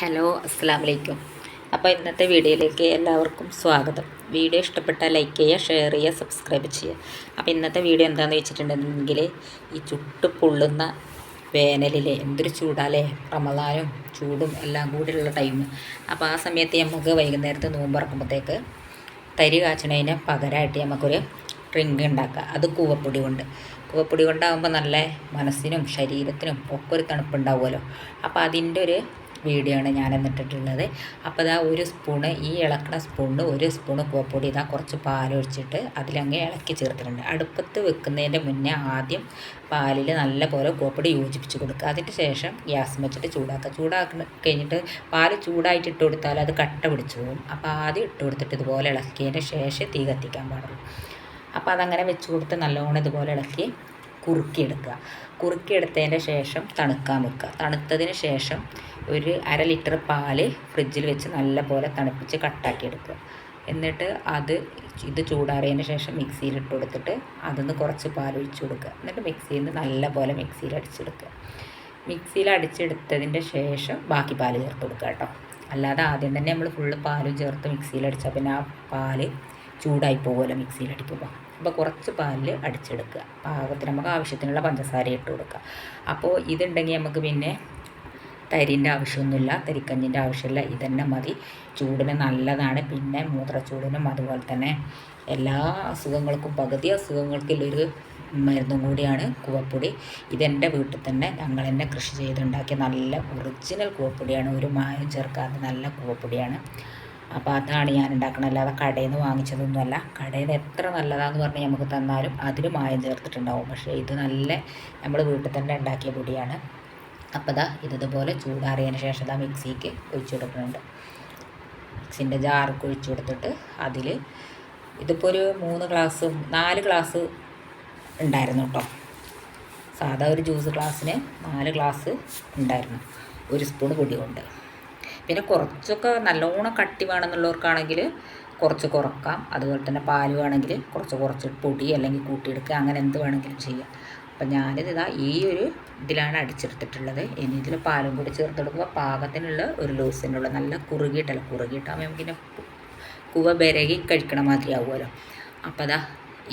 Hello അസ്സാം വലൈക്കും അപ്പോൾ ഇന്നത്തെ വീഡിയോയിലേക്ക് എല്ലാവർക്കും സ്വാഗതം. വീഡിയോ ഇഷ്ടപ്പെട്ടാൽ ലൈക്ക് ചെയ്യുക ഷെയർ ചെയ്യുക സബ്സ്ക്രൈബ് ചെയ്യുക. അപ്പോൾ ഇന്നത്തെ വീഡിയോ എന്താണെന്ന് വെച്ചിട്ടുണ്ടെങ്കിൽ ഈ ചുട്ട് പൊള്ളുന്ന വേനലിലെ എന്തൊരു ചൂടാലേ റമദാനും ചൂടും എല്ലാം കൂടിയുള്ള ടൈം അപ്പോൾ ആ സമയത്ത് നമുക്ക് വൈകുന്നേരത്ത് നോമ്പ് തരി കാച്ചണതിന് പകരമായിട്ട് നമുക്കൊരു ഡ്രിങ്ക് ഉണ്ടാക്കുക അത് കൂവപ്പൊടി കൊണ്ട്. കൂവപ്പൊടി കൊണ്ടാകുമ്പോൾ നല്ല മനസ്സിനും ശരീരത്തിനും ഒക്കെ ഒരു തണുപ്പുണ്ടാവുമല്ലോ. അപ്പോൾ അതിന്റെ ഒരു വീഡിയോ ആണ് ഞാൻ എന്നിട്ടിട്ടുള്ളത് അപ്പോൾ ഇതാ ഒരു സ്പൂണ് ഈ ഇളക്കണ സ്പൂണിന് ഒരു സ്പൂണ് പൂപ്പൊടി ഇതാ കുറച്ച് പാലൊഴിച്ചിട്ട് അതിലങ്ങ് ഇളക്കി ചേർത്തിട്ടുണ്ട്. അടുപ്പത്ത് വെക്കുന്നതിന്റെ മുന്നേ ആദ്യം പാലിൽ നല്ല പോലെ കൂവപ്പൊടി യോജിപ്പിച്ച് കൊടുക്കുക. അതിന് ശേഷം ഗ്യാസ് വെച്ചിട്ട് ചൂടാക്കുക. ചൂടാക്കുന്ന കഴിഞ്ഞിട്ട് പാൽ ചൂടായിട്ട് ഇട്ട് കൊടുത്താൽ അത് കട്ട പിടിച്ചു പോകും. അപ്പോൾ ആദ്യം ഇട്ട് കൊടുത്തിട്ട് ഇതുപോലെ ഇളക്കിയതിന് ശേഷം തീ കത്തിക്കാൻ പാടുള്ളൂ. അപ്പോൾ അതങ്ങനെ വെച്ച് കൊടുത്ത് നല്ലോണം ഇതുപോലെ ഇളക്കി കുറുക്കിയെടുക്കുക. കുറുക്കിയെടുത്തതിന്റെ ശേഷം തണുക്കാൻ വെക്കുക. തണുത്തതിന് ശേഷം ഒരു അര ലിറ്റർ പാൽ ഫ്രിഡ്ജിൽ വെച്ച് നല്ലപോലെ തണുപ്പിച്ച് കട്ടാക്കി എടുക്കുക. എന്നിട്ട് അത് ഇത് ചൂടാറിയതിന് ശേഷം മിക്സിയിൽ ഇട്ട് കൊടുത്തിട്ട് അതിന്ന് കുറച്ച് പാൽ ഒഴിച്ച് കൊടുക്കുക. എന്നിട്ട് മിക്സിയിൽ നിന്ന് നല്ലപോലെ മിക്സിയിൽ അടിച്ചെടുക്കുക. മിക്സിയിൽ അടിച്ചെടുത്തതിന്റെ ശേഷം ബാക്കി പാൽ ചേർത്ത് കൊടുക്കുക കേട്ടോ. അല്ലാതെ ആദ്യം തന്നെ നമ്മൾ ഫുള്ള് പാലും ചേർത്ത് മിക്സിയിൽ അടിച്ചാൽ പിന്നെ ആ പാൽ ചൂടായി പോകുമല്ലോ മിക്സിയിൽ അടിക്കുമ്പോൾ. അപ്പോൾ കുറച്ച് പാലിൽ അടിച്ചെടുക്കുക. പാകത്തിന് നമുക്ക് ആവശ്യത്തിനുള്ള പഞ്ചസാര ഇട്ട് കൊടുക്കുക. അപ്പോൾ ഇതുണ്ടെങ്കിൽ നമുക്ക് പിന്നെ തരിന്റെ ആവശ്യമൊന്നുമില്ല തരിക്കഞ്ഞിന്റെ ആവശ്യമില്ല. ഇതന്നെ മതി. ചൂടിന് നല്ലതാണ്. പിന്നെ മൂത്രച്ചൂടിനും അതുപോലെ തന്നെ എല്ലാ അസുഖങ്ങൾക്കും പകുതി അസുഖങ്ങൾക്കുള്ളൊരു മരുന്നും കൂടിയാണ് കൂവപ്പൊടി. ഇതെന്റെ വീട്ടിൽ തന്നെ ഞങ്ങൾ തന്നെ കൃഷി ചെയ്തുണ്ടാക്കിയ നല്ല ഒറിജിനൽ കൂവപ്പൊടിയാണ്. ഒരു മായം ചേർക്കാതെ നല്ല കൂവപ്പൊടിയാണ്. അപ്പോൾ അതാണ് ഞാൻ ഉണ്ടാക്കുന്നത് അല്ലാതെ കടയിൽ നിന്ന് വാങ്ങിച്ചതൊന്നുമല്ല. കടയിൽ നിന്ന് എത്ര നല്ലതാണെന്ന് പറഞ്ഞ് നമുക്ക് തന്നാലും അതിൽ മായം ചേർത്തിട്ടുണ്ടാവും. പക്ഷേ ഇത് നല്ല നമ്മൾ വീട്ടിൽ തന്നെ ഉണ്ടാക്കിയ പൊടിയാണ്. അപ്പോൾ ഇതാ ഇതുപോലെ ചൂടാറിയതിന് ശേഷം ഇതാ മിക്സിക്ക് ഒഴിച്ചു കൊടുക്കുന്നുണ്ട്. മിക്സിന്റെ ജാർക്ക് ഒഴിച്ചു കൊടുത്തിട്ട് അതിൽ ഇതിപ്പോൾ ഒരു മൂന്ന് ഗ്ലാസ് നാല് ഗ്ലാസ് ഉണ്ടായിരുന്നു കേട്ടോ സാധാ ഒരു ജ്യൂസ് ഗ്ലാസ്സിന് നാല് ഗ്ലാസ് ഉണ്ടായിരുന്നു. ഒരു സ്പൂൺ പൊടി കൊണ്ട് പിന്നെ കുറച്ചൊക്കെ നല്ലോണം കട്ടി വേണമെന്നുള്ളവർക്കാണെങ്കിൽ കുറച്ച് കുറക്കാം. അതുപോലെ തന്നെ പാൽ വേണമെങ്കിൽ കുറച്ച് കുറച്ച് പൊടി അല്ലെങ്കിൽ കൂട്ടിയെടുക്കുക. അങ്ങനെ എന്ത് വേണമെങ്കിലും ചെയ്യാം. അപ്പം ഞാനിത് ഇതാ ഈ ഒരു ഇതിലാണ് അടിച്ചെടുത്തിട്ടുള്ളത്. ഇനി ഇതിൽ പാലും കൂടി ചേർത്തെടുക്കുമ്പോൾ പാകത്തിനുള്ള ഒരു ലൂസിനുള്ള നല്ല കുറുകിയിട്ടല്ല? കുറുകിയിട്ടാകുമ്പോൾ നമുക്കിങ്ങനെ കുവ ബരകി കഴിക്കണ മാതിരി ആവുമല്ലോ. അപ്പോൾ അതാ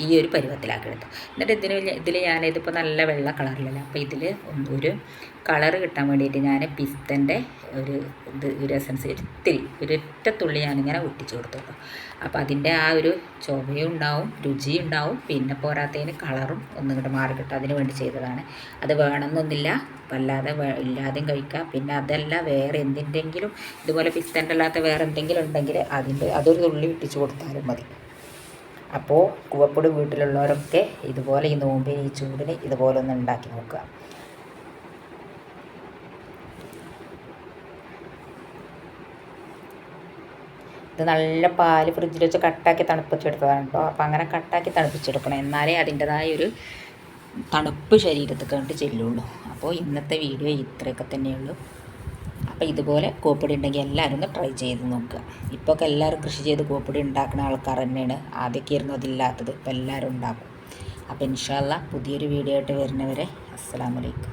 ഈ ഒരു പരുവത്തിലാക്കി എടുത്തു എന്നിട്ട് ഇതിന് ഇതിൽ ഞാൻ ഇതിപ്പോൾ നല്ല വെള്ള കളറിലല്ല. അപ്പോൾ ഇതിൽ ഒരു കളർ കിട്ടാൻ വേണ്ടിയിട്ട് ഞാൻ പിസ്തന്റെ ഒരു ഇത് ഒരു എസൻസ് ഒത്തിരി ഒരൊറ്റ തുള്ളി ഞാനിങ്ങനെ ഒട്ടിച്ചു കൊടുത്തു. അപ്പോൾ അതിന്റെ ആ ഒരു ചുവയും ഉണ്ടാവും രുചിയും ഉണ്ടാവും പിന്നെ പോരാത്തതിന് കളറും ഒന്നും കൂടെ മാറി കിട്ടും അതിന് വേണ്ടി ചെയ്തതാണ്. അത് വേണമെന്നൊന്നില്ല വല്ലാതെ ഇല്ലാതെയും കഴിക്കാം. പിന്നെ അതല്ല വേറെ എന്തിന്റെങ്കിലും ഇതുപോലെ പിസ്തന്റെ അല്ലാത്ത വേറെ എന്തെങ്കിലും ഉണ്ടെങ്കിൽ അതിന്റെ അതൊരു തുള്ളി ഇട്ടിച്ചു കൊടുത്താലും മതി. അപ്പോൾ കൂവപ്പൊടി വീട്ടിലുള്ളവരൊക്കെ ഇതുപോലെ ഈ നോമ്പിന് ഈ ചൂടിന് ഇതുപോലെ ഒന്ന് ഉണ്ടാക്കി നോക്കുക. ഇത് നല്ല പാൽ ഫ്രിഡ്ജിൽ വെച്ച് കട്ടാക്കി തണുപ്പിച്ചെടുത്തതാണ് കേട്ടോ. അപ്പോൾ അങ്ങനെ കട്ടാക്കി തണുപ്പിച്ചെടുക്കണം. എന്നാലേ അതിന്റെതായ ഒരു തണുപ്പ് ശരീരത്തിൽ കണ്ടിട്ട് ചെല്ലുള്ളൂ. അപ്പോൾ ഇന്നത്തെ വീഡിയോ ഇത്രയൊക്കെ തന്നെയുള്ളൂ. അപ്പോൾ ഇതുപോലെ കോപ്പടി ഉണ്ടെങ്കിൽ എല്ലാവരും ഒന്ന് ട്രൈ ചെയ്ത് നോക്കുക. ഇപ്പോൾ ഒക്കെ എല്ലാവരും കൃഷി ചെയ്ത് കോപ്പടി ഉണ്ടാക്കുന്ന ആൾക്കാർ തന്നെയാണ്. ആദ്യമൊക്കെ ആയിരുന്നു അതില്ലാത്തത്. ഇപ്പോൾ എല്ലാവരും ഉണ്ടാക്കും. അപ്പോൾ ഇൻഷാല്ല പുതിയൊരു വീഡിയോ ആയിട്ട് വരുന്നവരെ അസ്സാം വലൈക്കും